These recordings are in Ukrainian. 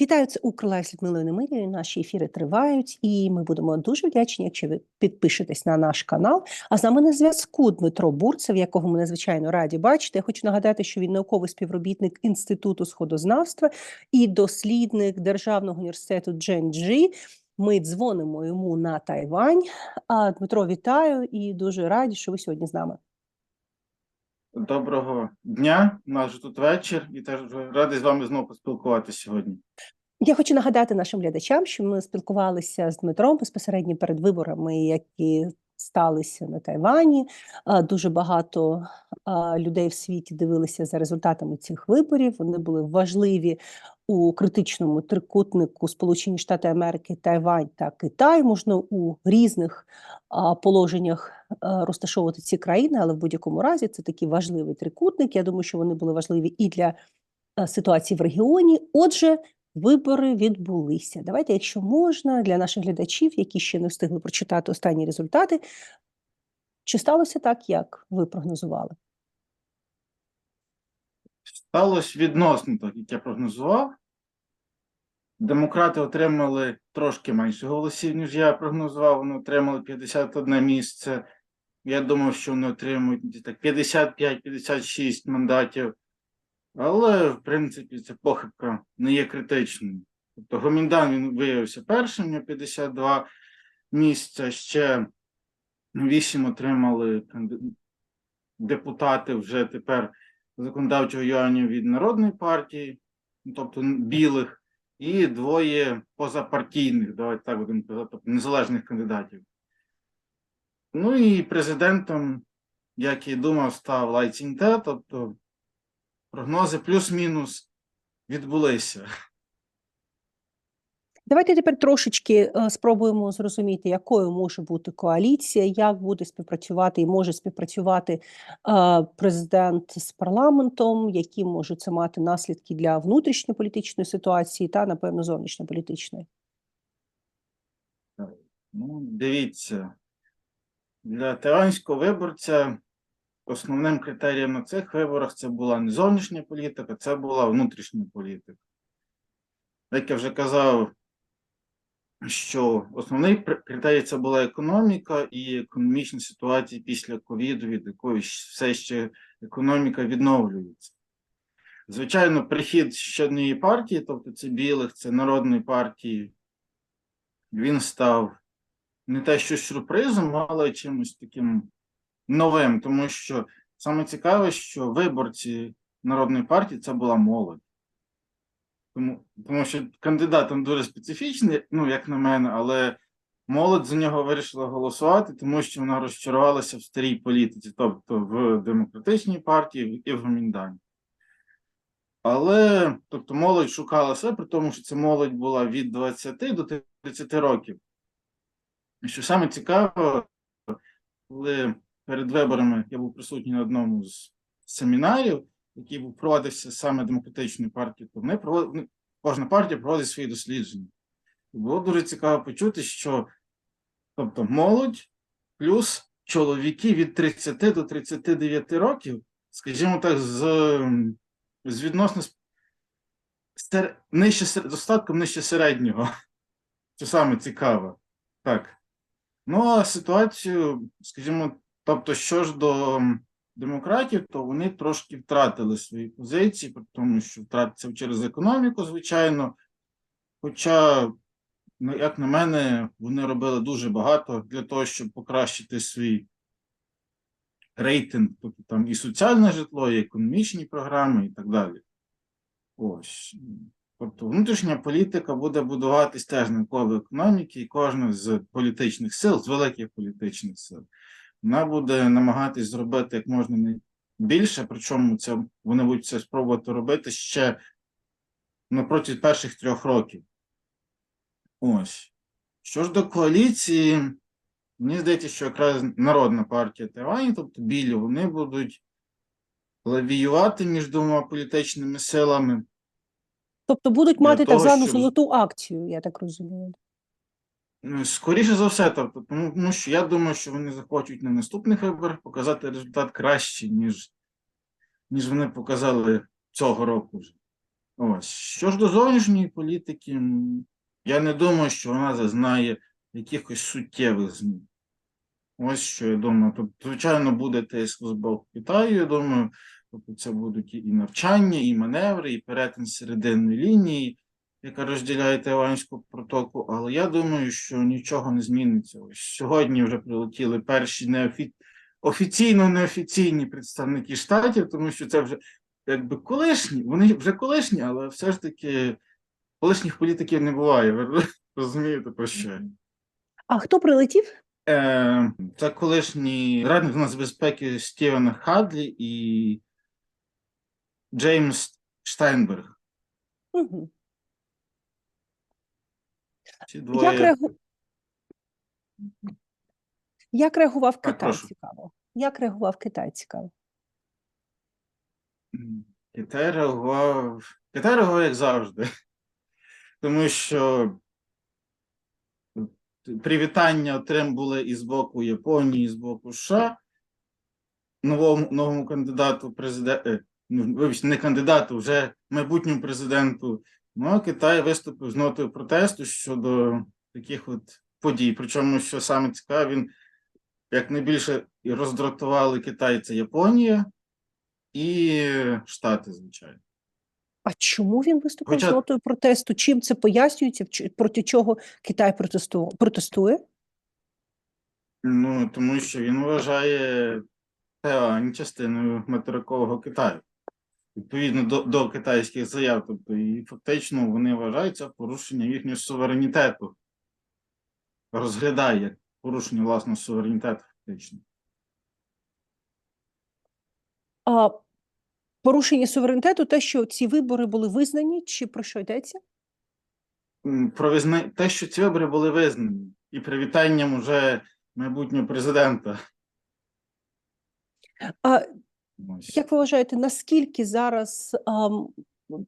Вітаю, це Укрлайв з Людмилою Немирєю. Наші ефіри тривають, і ми будемо дуже вдячні, якщо ви підпишетесь на наш канал. А з нами на зв'язку Дмитро Бурцев, якого ми надзвичайно раді бачити. Я хочу нагадати, що він науковий співробітник Інституту сходознавства і дослідник Державного університету Дженджі. Ми дзвонимо йому на Тайвань. А Дмитро, вітаю і дуже раді, що ви сьогодні з нами. Доброго дня, же тут вечір, і теж радий з вами знову поспілкуватися сьогодні. Я хочу нагадати нашим глядачам, що ми спілкувалися з Дмитром безпосередньо перед виборами, які сталися на Тайвані. Дуже багато людей в світі дивилися за результатами цих виборів. Вони були важливі у критичному трикутнику Сполучені Штати Америки, Тайвань та Китай. Можна у різних положеннях розташовувати ці країни, але в будь-якому разі це такий важливий трикутник. Я думаю, що вони були важливі і для ситуації в регіоні. Отже, Вибори відбулися. Давайте, якщо можна, для наших глядачів, які ще не встигли прочитати останні результати, чи сталося так, як ви прогнозували? Сталося відносно так, як я прогнозував. Демократи отримали трошки менше голосів, ніж я прогнозував. Вони отримали 51 місце. Я думав, що вони отримують так 55-56 мандатів. Але, в принципі, ця похибка не є критичною. Тобто Гоміндан він виявився першим, у 52 місця. Ще 8 отримали депутати вже тепер законодавчого юаню від Народної партії, ну, тобто білих, і двоє позапартійних, давайте так будемо казати, тобто незалежних кандидатів. Ну і президентом, як і думав, став Лай Ціньте, тобто прогнози плюс-мінус відбулися. Давайте тепер трошечки е, спробуємо зрозуміти, якою може бути коаліція, як буде співпрацювати і може співпрацювати е, президент з парламентом, які може це мати наслідки для внутрішньополітичної ситуації та, напевно, зовнішньополітичної. Ну, дивіться, для тайванського виборця основним критерієм на цих виборах це була не зовнішня політика, це була внутрішня політика. Як я вже казав, що основний критерій це була економіка і економічна ситуація після ковіду, від якої все ще економіка відновлюється. Звичайно, прихід ще однієї партії, тобто це білих, це народної партії, він став не те, що сюрпризом, але чимось таким новим, тому що саме цікаве, що виборці народної партії це була молодь. Тому, тому що кандидатом дуже специфічний, ну, як на мене, але молодь за нього вирішила голосувати, тому що вона розчарувалася в старій політиці, тобто в демократичній партії і в Гоміндані. Але тобто молодь шукала себе, при тому, що це молодь була від 20 до 30 років. І що саме цікаво, коли перед виборами я був присутній на одному з семінарів, який був проводився саме демократичною партією, то вони проводили, ну, кожна партія проводить свої дослідження. І було дуже цікаво почути, що тобто молодь плюс чоловіки від 30 до 39 років, скажімо так, з, з відносно стер- нижче сер- достатком нижче середнього. Що саме цікаво. Так. Ну, а ситуацію, скажімо, тобто, що ж до демократів, то вони трошки втратили свої позиції, тому що втратиться через економіку, звичайно. Хоча, ну, як на мене, вони робили дуже багато для того, щоб покращити свій рейтинг, тобто там і соціальне житло, і економічні програми, і так далі. Ось. Тобто внутрішня політика буде будуватись теж навколо економіки, і кожна з політичних сил, з великих політичних сил, вона буде намагатись зробити як можна більше, причому це вони будуть це спробувати робити ще ну, протягом перших трьох років. Ось. Що ж до коаліції, мені здається, що якраз Народна партія Тайваню, тобто білі, вони будуть лавіювати між двома політичними силами. Тобто будуть мати так звану щоб- золоту акцію, я так розумію. Ну, Скоріше за все, тобто, тому, що я думаю, що вони захочуть на наступних виборах показати результат кращий, ніж, ніж вони показали цього року вже. Ось. Що ж до зовнішньої політики, я не думаю, що вона зазнає якихось суттєвих змін. Ось що я думаю. Тобто, звичайно, буде тиск з боку Китаю. Я думаю, тобто це будуть і навчання, і маневри, і перетин серединної лінії, яка розділяє Тайванську протоку. Але я думаю, що нічого не зміниться. Ось сьогодні вже прилетіли перші неофі... офіційно неофіційні представники штатів, тому що це вже якби колишні, вони вже колишні, але все ж таки колишніх політиків не буває. Ви розумієте про що? А хто прилетів? Е, це колишній радник з нацбезпеки Стівен Хадлі і Джеймс Штайнберг. Угу. Ці Як, реагу... Як реагував Так, Китай? прошу. Цікаво. Як реагував Китай? Цікаво. Китай реагував. Китай реагував як завжди. Тому що привітання отрим були і з боку Японії, і з боку США. Новому, новому кандидату президенту, вибачте, не кандидату, вже майбутньому президенту. Ну, а Китай виступив з нотою протесту щодо таких от подій. Причому, що саме цікаве, він як найбільше і роздратували Китай, це Японія і Штати, звичайно. А чому він виступив Хоча- з нотою протесту? Чим це пояснюється? Проти чого Китай протесту... протестує? Ну, тому що він вважає Тайвань частиною материкового Китаю. Відповідно до, до китайських заяв. Тобто, і фактично вони вважають це порушення їхнього суверенітету. Розглядає як порушення власного суверенітету, фактично. А порушення суверенітету, те, що ці вибори були визнані, чи про що йдеться? Про визна... те, що ці вибори були визнані, і привітанням уже майбутнього президента. А. Як ви вважаєте, наскільки зараз ам,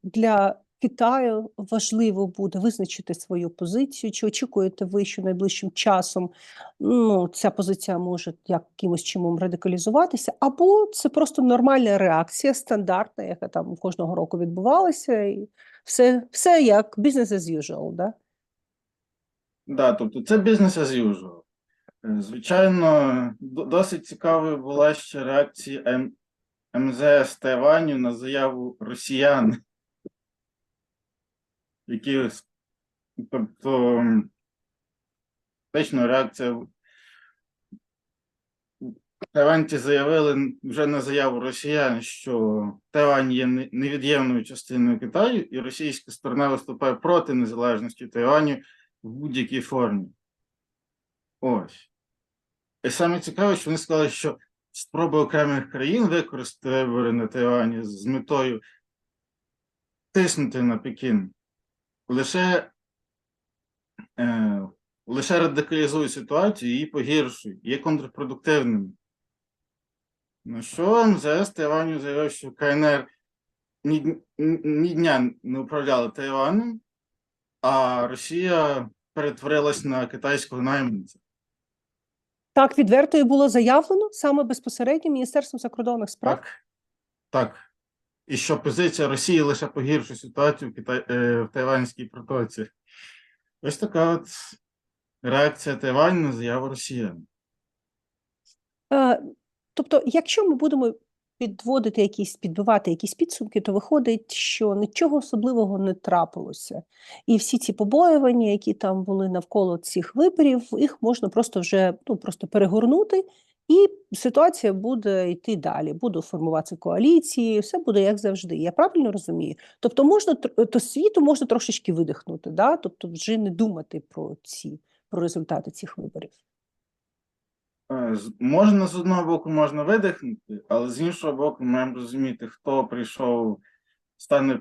для Китаю важливо буде визначити свою позицію? Чи очікуєте ви, що найближчим часом ну, ця позиція може якимось чином радикалізуватися? Або це просто нормальна реакція, стандартна, яка там кожного року відбувалася, і все, все як business as usual, да? Да, тобто це бізнес as usual. Е, Звичайно, досить цікавою була ще реакція МЗС Тайваню на заяву росіян, які, тобто, фактично реакція. Тайванці заявили вже на заяву росіян, що Тайвань є невід'ємною частиною Китаю, і російська сторона виступає проти незалежності Тайваню в будь-якій формі. Ось. І саме цікаве, що вони сказали, що спроби окремих країн використати вибори на Тайвані з метою тиснути на Пекін лише, е, лише радикалізують ситуацію і погіршують, є контрпродуктивними. Ну що МЗС Тайваню заявив, що КНР ні, ні, дня не управляла Тайванем, а Росія перетворилась на китайського найманця. Так відверто і було заявлено саме безпосередньо Міністерством закордонних справ. Так. Так. І що позиція Росії лише погіршує ситуацію в, Китай, е, в Тайванській протоці. Ось така от реакція Тайваню на заяву росіян. Е, Тобто, якщо ми будемо підводити якісь, підбивати якісь підсумки, то виходить, що нічого особливого не трапилося. І всі ці побоювання, які там були навколо цих виборів, їх можна просто вже ну, просто перегорнути, і ситуація буде йти далі. Будуть формуватися коаліції, все буде як завжди. Я правильно розумію? Тобто, можна то світу можна трошечки видихнути, да? тобто вже не думати про ці про результати цих виборів. Е, Можна з одного боку можна видихнути, але з іншого боку, ми маємо розуміти, хто прийшов, стане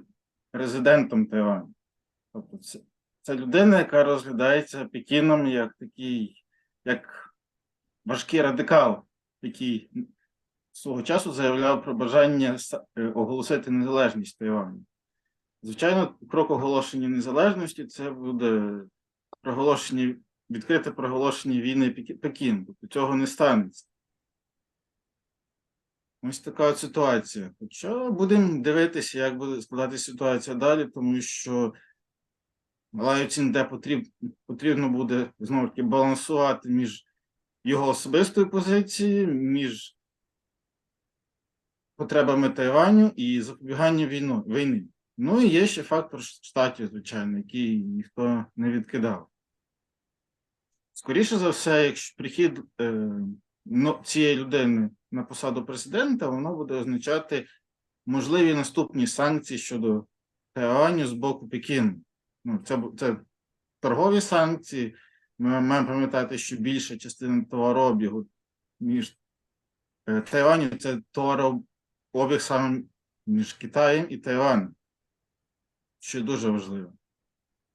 президентом Тайваню. Тобто це, це людина, яка розглядається Пекіном як такий, як важкий радикал, який свого часу заявляв про бажання е, оголосити незалежність Тайваню. Звичайно, крок оголошення незалежності це буде проголошення відкрите проголошення війни Пекі- Пекін. Тобто цього не станеться. Ось така ситуація. Хоча будемо дивитися, як буде складатися ситуація далі, тому що Лайоцін, де потрібно, потрібно буде знову таки балансувати між його особистою позицією, між потребами Тайваню і запобіганням війну, війни. Ну і є ще фактор штатів, звичайно, який ніхто не відкидав. Скоріше за все, якщо прихід е, цієї людини на посаду президента, воно буде означати можливі наступні санкції щодо Тайваню з боку Пекіну. Ну, це, це торгові санкції. Ми маємо пам'ятати, що більша частина товарообігу між е, це товарообіг саме між Китаєм і Тайванем, що дуже важливо.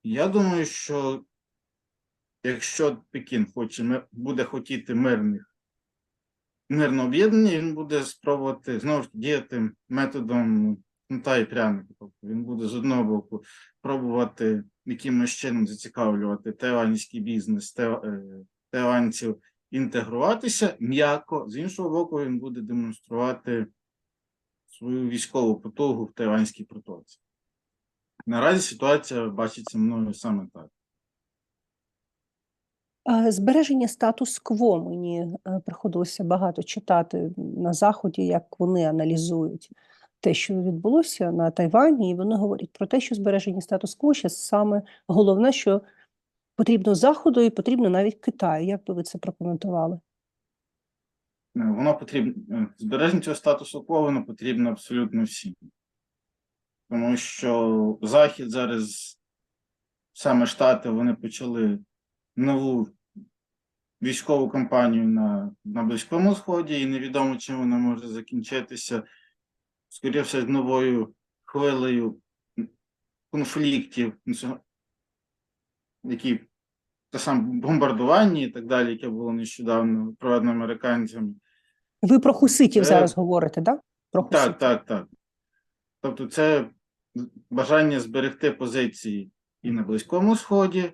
Я думаю, що якщо Пекін хоче, буде хотіти мирних мирного об'єднання, він буде спробувати знову ж діяти методом кнута і пряника. Тобто він буде з одного боку пробувати якимось чином зацікавлювати тайванський бізнес, е, тайванців інтегруватися м'яко, з іншого боку, він буде демонструвати свою військову потугу в тайванській протоці. Наразі ситуація бачиться мною саме так. Збереження статус-кво мені е, приходилося багато читати на Заході, як вони аналізують те, що відбулося на Тайвані, і вони говорять про те, що збереження статус-кво ще саме головне, що потрібно Заходу і потрібно навіть Китаю. Як би ви це прокоментували? Е, Воно потрібно е, збереження цього статусу кво воно потрібно абсолютно всім. Тому що Захід зараз, саме Штати, вони почали нову військову кампанію на, на Близькому Сході, і невідомо, чим вона може закінчитися. Скоріше все, новою хвилею конфліктів, ну, які те саме бомбардування і так далі, яке було нещодавно проведено американцями. Ви про хуситів Це- зараз говорите, да? Про Так, так, так. Тобто, це бажання зберегти позиції і на Близькому Сході,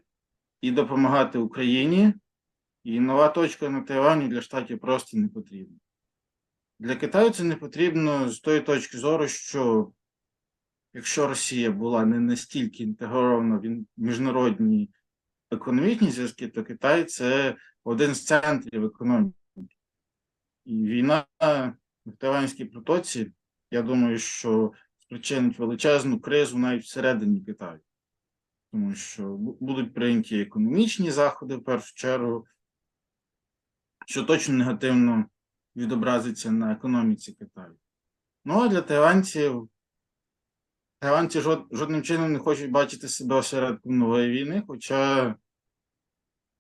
і допомагати Україні. І нова точка на Тайвані для штатів просто не потрібна. Для Китаю це не потрібно з тої точки зору, що якщо Росія була не настільки інтегрована в міжнародні економічні зв'язки, то Китай це один з центрів економіки. І війна в Тайванській протоці, я думаю, що спричинить величезну кризу навіть всередині Китаю. Тому що будуть прийняті економічні заходи в першу чергу, що точно негативно відобразиться на економіці Китаю. Ну а для тайванців, тайванці жод, жодним чином не хочуть бачити себе осередком нової війни, хоча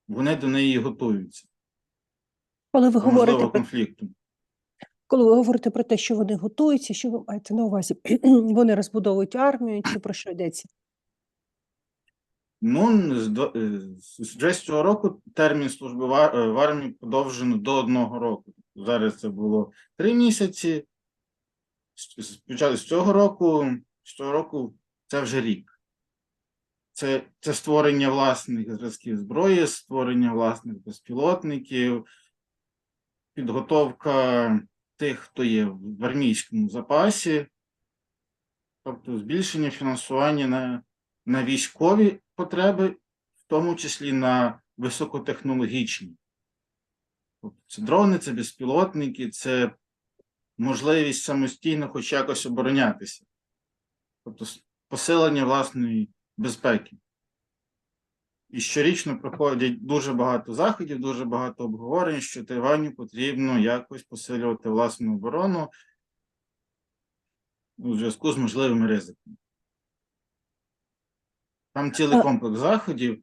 вони до неї готуються. Коли ви говорите Можливо, конфлікту. коли ви говорите про те, що вони готуються, що ви маєте на увазі? Вони розбудовують армію, чи про що йдеться? Ну, е, вже з цього року термін служби в е, в армії подовжено до одного року. Зараз це було три місяці. Почали з цього року, з цього року це вже рік. Це, це створення власних зразків зброї, створення власних безпілотників, підготовка тих, хто є в армійському запасі, тобто збільшення фінансування на на військові потреби, в тому числі на високотехнологічні. Це дрони, це безпілотники, це можливість самостійно хоч якось оборонятися, тобто посилення власної безпеки. І щорічно проходять дуже багато заходів, дуже багато обговорень, що Тайваню потрібно якось посилювати власну оборону у зв'язку з можливими ризиками. Там цілий комплекс заходів.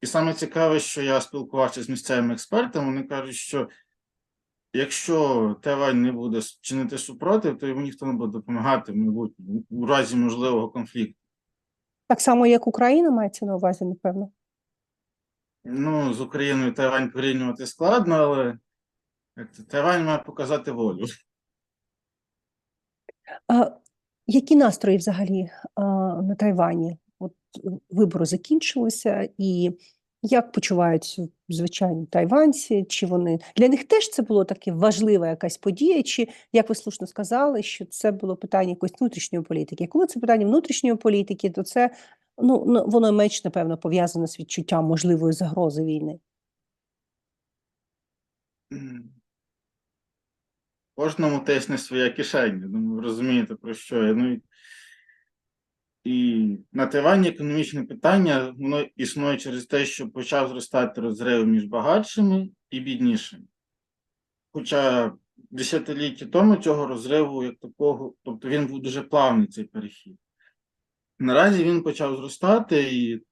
І саме цікаве, що я спілкувався з місцевими експертами, вони кажуть, що якщо Тайвань не буде чинити супротив, то йому ніхто не буде допомагати в майбутньому, у разі можливого конфлікту. Так само, як Україна мається на увазі, напевно. Ну, з Україною Тайвань порівнювати складно, але Тайвань має показати волю. А, які настрої взагалі на Тайвані? От е, вибори закінчилися, і Як почуваються звичайні тайванці? Чи вони для них теж це було таке важлива якась подія? Чи як ви слушно сказали, що це було питання якоїсь внутрішньої політики? Коли це питання внутрішньої політики, то це ну, ну воно менш напевно пов'язане з відчуттям можливої загрози війни. Кожному тисне своя кишеня. Думаю, ви розумієте, про що я. Ну, і, і на Тайвані економічне питання воно існує через те, що почав зростати розрив між багатшими і біднішими. Хоча десятиліття тому цього розриву як такого, тобто він був дуже плавний цей перехід. Наразі він почав зростати, і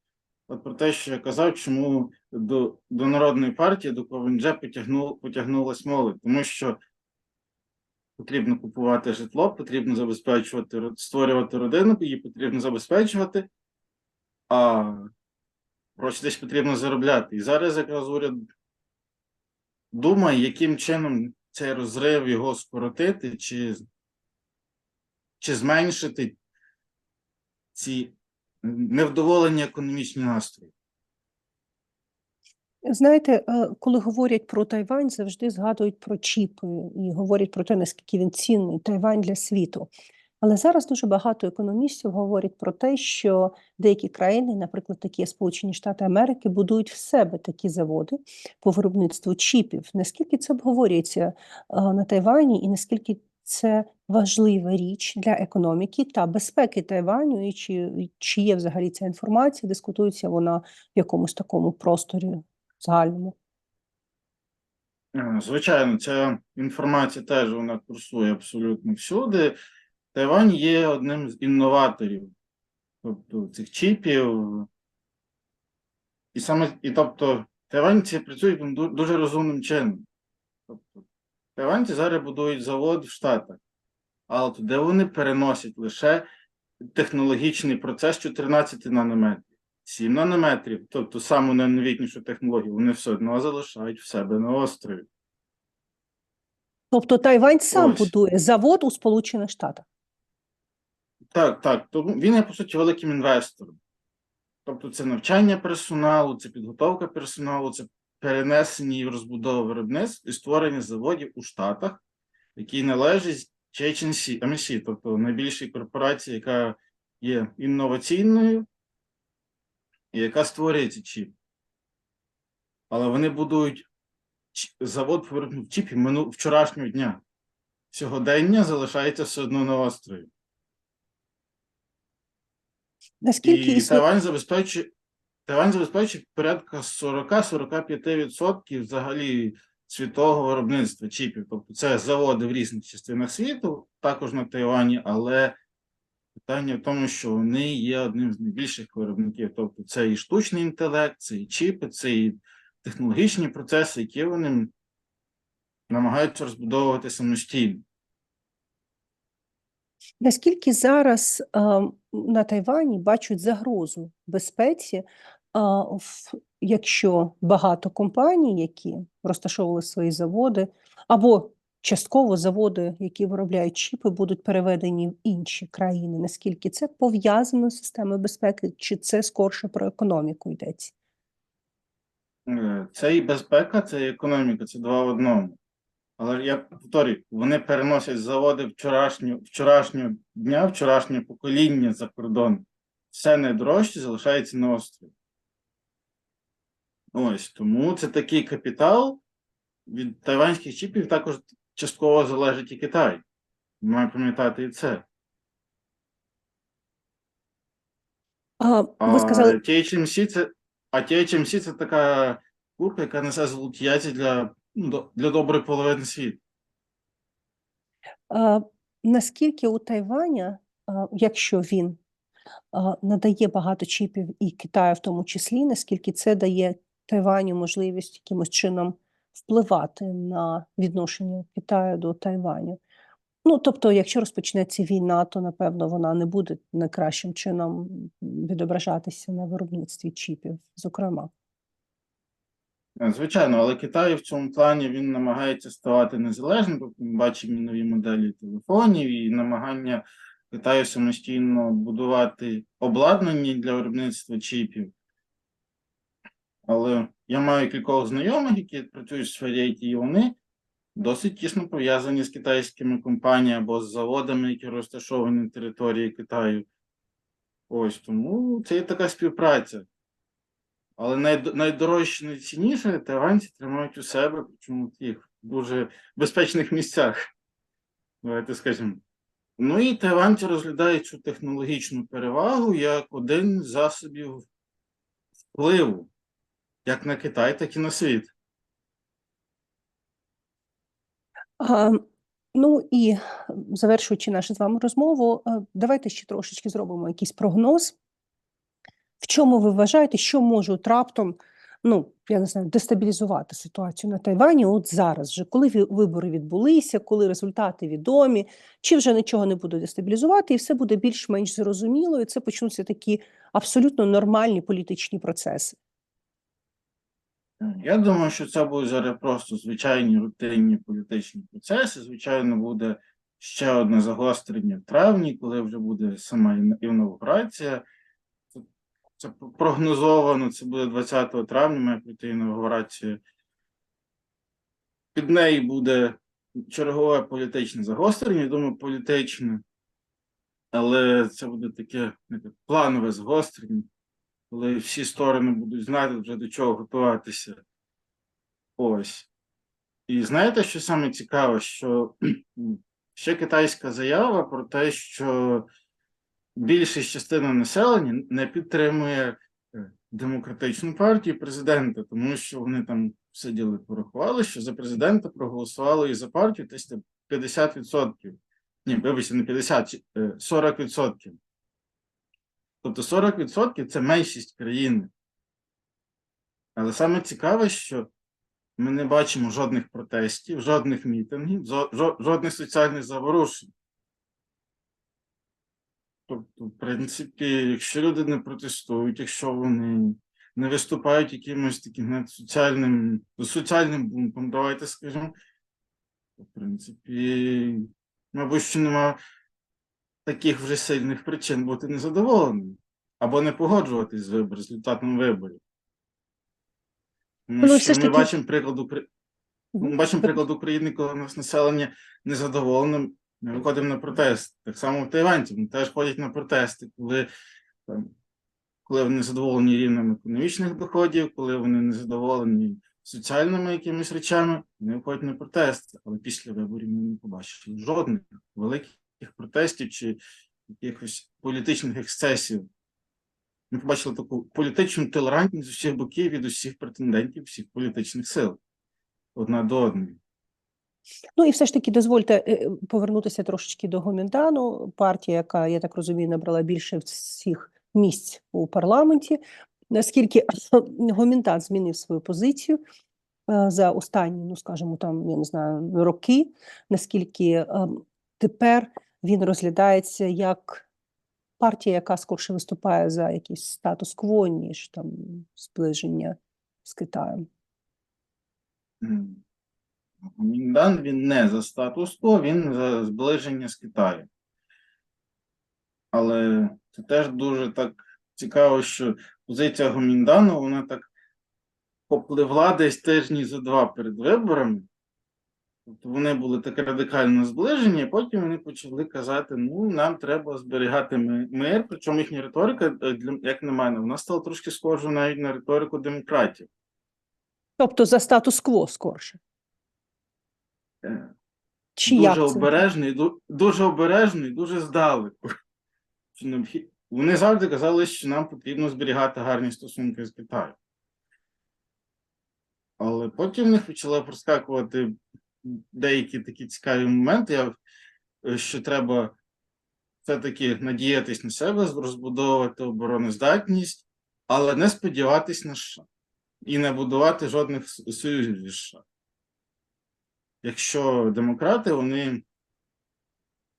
от про те, що я казав, чому до, до народної партії, до КВНЖ потягну, потягнулась молодь, тому що потрібно купувати житло, потрібно забезпечувати, створювати родину, її потрібно забезпечувати, а гроші десь потрібно заробляти. І зараз якраз уряд думає, яким чином цей розрив його скоротити, чи, чи зменшити ці невдоволені економічні настрої. Знаєте, е, коли говорять про Тайвань, завжди згадують про чіпи і говорять про те, наскільки він цінний Тайвань для світу. Але зараз дуже багато економістів говорять про те, що деякі країни, наприклад, такі Сполучені Штати Америки, будують в себе такі заводи по виробництву чіпів. Наскільки це обговорюється е, на Тайвані, і наскільки це важлива річ для економіки та безпеки Тайваню, і чи, чи є взагалі ця інформація, дискутується вона в якомусь такому просторі загальному? Звичайно, ця інформація теж вона курсує абсолютно всюди. Тайвань є одним з інноваторів, тобто цих чіпів. І саме, і тобто, тайваньці працюють дуже розумним чином. Тобто, тайваньці зараз будують завод в Штатах, але туди вони переносять лише технологічний процес 14 нанометрів. 7 нанометрів, тобто саму найновітнішу технологію, вони все одно залишають в себе на острові. Тобто Тайвань сам Ось. будує завод у Сполучених Штатах. Так, так. Тому він є, по суті, великим інвестором. Тобто, це навчання персоналу, це підготовка персоналу, це перенесення і розбудова виробництв і створення заводів у Штатах, які належать HNC, MSC, тобто найбільшій корпорації, яка є інноваційною яка створює ці чіпи. Але вони будують завод виробництву чіпів мину вчорашнього дня. Сьогодення залишається все одно на острові. Наскільки І Тайвань забезпечує, Тайвань забезпечує порядка 40-45% взагалі світового виробництва чіпів. Тобто це заводи в різних частинах світу, також на Тайвані, але питання в тому, що вони є одним з найбільших виробників. Тобто це і штучний інтелект, це і чіпи, це і технологічні процеси, які вони намагаються розбудовувати самостійно. Наскільки зараз а, на Тайвані бачать загрозу безпеці, а, в- якщо багато компаній, які розташовували свої заводи, або частково заводи, які виробляють чіпи, будуть переведені в інші країни? Наскільки це пов'язано з системою безпеки, чи це скорше про економіку йдеться? Е, Це і безпека, це і економіка, це два в одному. Але я повторюю, вони переносять заводи вчорашнього, вчорашнього дня, вчорашнього покоління за кордон. Все найдорожче залишається на острові. Ось тому це такий капітал. Від тайванських чіпів також частково залежить і Китай. Ми маємо пам'ятати і це. А, ви А сказали, THMC це, а THMC це така курка, яка несе золоті яйця для, ну, для доброї половини світу. А, наскільки у Тайваня, якщо він надає багато чіпів і Китаю в тому числі, наскільки це дає Тайваню можливість якимось чином впливати на відношення Китаю до Тайваню? Ну, тобто, якщо розпочнеться війна, то напевно вона не буде найкращим чином відображатися на виробництві чіпів, зокрема. Е, Звичайно, але Китай в цьому плані він намагається ставати незалежним. Тобто ми бачимо нові моделі телефонів і намагання Китаю самостійно будувати обладнання для виробництва чіпів. Але я маю кількох знайомих, які працюють в сфері IT, і вони досить тісно пов'язані з китайськими компаніями або з заводами, які розташовані на території Китаю. Ось тому це є така співпраця. Але найд- найдорожче, найцінніше тайванці тримають у себе, причому в таких дуже безпечних місцях. Давайте скажемо. Ну і тайванці розглядають цю технологічну перевагу як один з засобів впливу як на Китай, так і на світ. А, ну і завершуючи нашу з вами розмову, е, давайте ще трошечки зробимо якийсь прогноз. В чому ви вважаєте, що може раптом, ну, я не знаю, дестабілізувати ситуацію на Тайвані от зараз, вже, коли вибори відбулися, коли результати відомі, чи вже нічого не буде дестабілізувати, і все буде більш-менш зрозуміло, і це почнуться такі абсолютно нормальні політичні процеси. Я думаю, що це будуть зараз просто звичайні рутинні політичні процеси. Звичайно, буде ще одне загострення в травні, коли вже буде сама ін- інаугурація. Це, прогнозовано, це буде 20 травня, має прийти інаугурація. Під неї буде чергове політичне загострення, я думаю, політичне, але це буде таке планове загострення коли всі сторони будуть знати вже до чого готуватися. Ось. І знаєте, що саме цікаво, що ще китайська заява про те, що більшість частина населення не підтримує е, демократичну партію президента, тому що вони там сиділи, порахували, що за президента проголосувало і за партію десь 50%. Ні, вибачте, не 50, е, 40%. Тобто 40% це меншість країни. Але саме цікаве, що ми не бачимо жодних протестів, жодних мітингів, жо- жо- жодних соціальних заворушень. Тобто, в принципі, якщо люди не протестують, якщо вони не виступають якимось таким соціальним, соціальним бунтом, давайте скажемо, в принципі, мабуть, що немає таких вже сильних причин бути незадоволеним або не погоджуватись з вибор, результатом виборів. Тому Ну, що ми таки- бачимо приклад, Укра- ми бачимо приклад України, коли у нас населення незадоволене, ми виходимо на протест. Так само в Тайванці, вони теж ходять на протести, коли, там, коли вони задоволені рівнем економічних доходів, коли вони не задоволені соціальними якимись речами, вони виходять на протести. Але після виборів ми не побачили жодних великих протестів чи якихось політичних ексцесів. Ми побачили таку політичну толерантність з усіх боків від усіх претендентів, всіх політичних сил одна до одної. Ну і все ж таки дозвольте е, повернутися трошечки до Гоміндану, партія, яка, я так розумію, набрала більше всіх місць у парламенті. Наскільки Гоміндан змінив свою позицію е, за останні, ну скажімо, там, я не знаю, роки, наскільки е, тепер він розглядається як партія, яка скорше виступає за якийсь статус-кво, ніж там зближення з Китаєм. М. Гоміндан він не за статус-кво, він за зближення з Китаєм. Але це теж дуже так цікаво, що позиція Гоміндану, вона так попливла десь тижні за два перед виборами. Тобто вони були таке радикальне зближення, і потім вони почали казати: ну, нам треба зберігати мир. Причому їхня риторика, е, як на мене, вона стала трошки схожа навіть на риторику демократів. Тобто за статус-кво скорше. Е, Чи як дуже це? обережний, ду- дуже обережний, дуже здалеку. Вони завжди казали, що нам потрібно зберігати гарні стосунки з Китаєм. Але потім в них почали проскакувати деякі такі цікаві моменти, е, що треба все-таки надіятись на себе, розбудовувати обороноздатність, але не сподіватись на США і не будувати жодних союзів зі США. Якщо демократи, вони,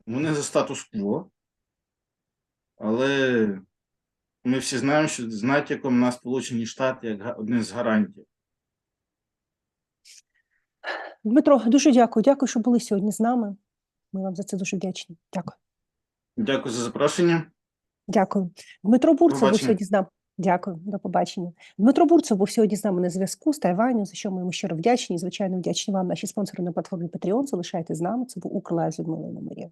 вони за статус-кво, але ми всі знаємо, що з натяком на Сполучені Штати як один з гарантів. Дмитро, дуже дякую. Дякую, що були сьогодні з нами. Ми вам за це дуже вдячні. Дякую. Дякую за запрошення. Дякую. Дмитро Бурцев був сьогодні з нами. Дякую, до побачення. Дмитро Бурцев був сьогодні з нами на зв'язку з Тайваню, за що ми йому щиро вдячні. І, звичайно, вдячні вам, наші спонсори на платформі Patreon. Залишайте з нами. Це був Укрлайв з Людмилою Номарєв.